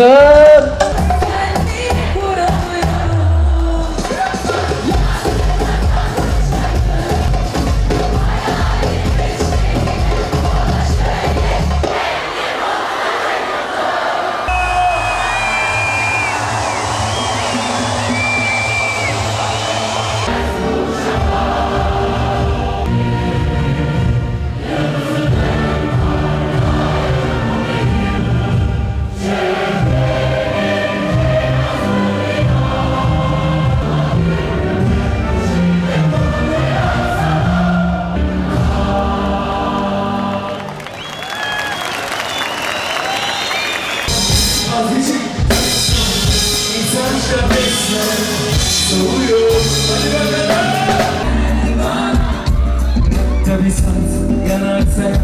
her. Vazgeçin. İnsan şahesine soğuyor. Hadi bakalım. Tabii sen yanarsa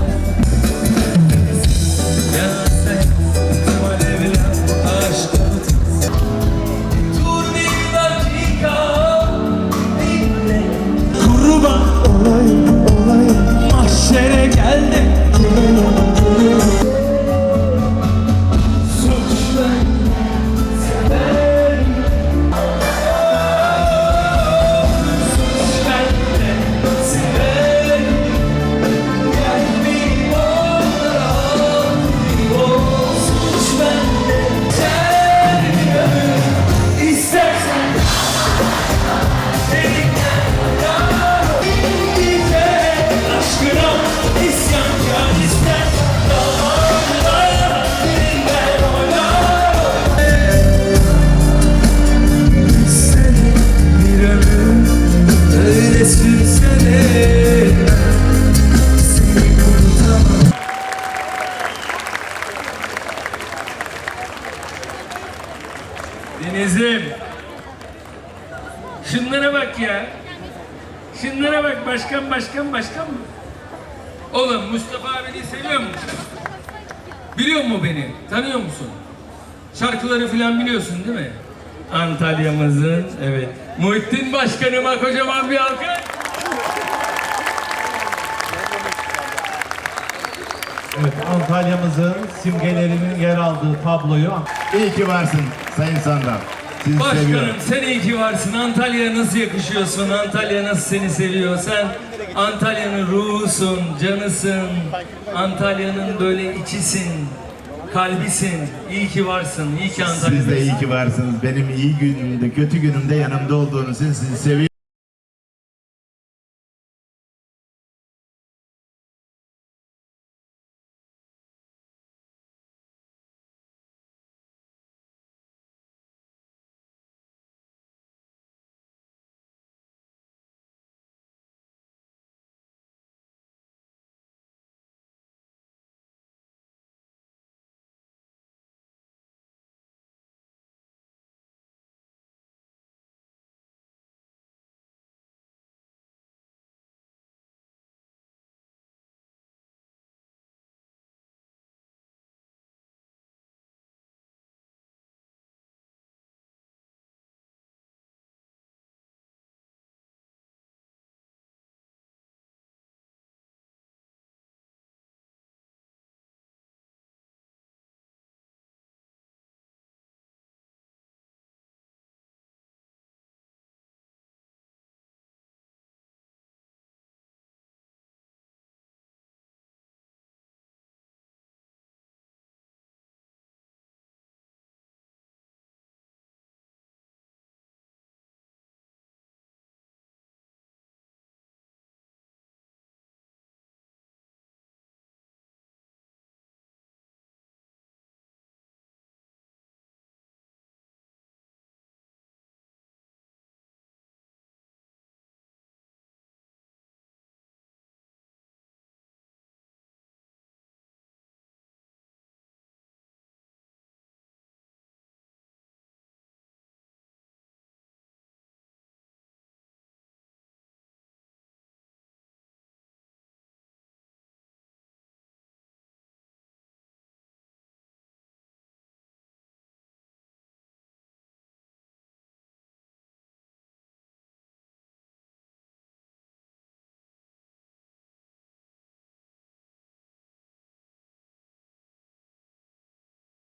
bak ya. Şunlara bak başkan başkan başkan mı? Oğlum Mustafa abini seviyor musun? Biliyor mu beni? Tanıyor musun? Şarkıları falan biliyorsun değil mi? Antalya'mızın evet. Muhittin Başkanıma kocaman bir alkış. Evet, Antalya'mızın simgelerinin yer aldığı tabloyu İyi ki varsın Sayın Sandal. Sizi seviyorum. Başkanım sen iyi ki varsın. Antalya'ya nasıl yakışıyorsun? Antalya nasıl seni seviyor? Sen Antalya'nın ruhusun, canısın. Antalya'nın böyle içisin, kalbisin. İyi ki varsın. İyi ki Antalya'dasın. Siz de iyi ki varsınız. Benim iyi günümde, kötü günümde yanımda olduğunuz için sizi seviyorum.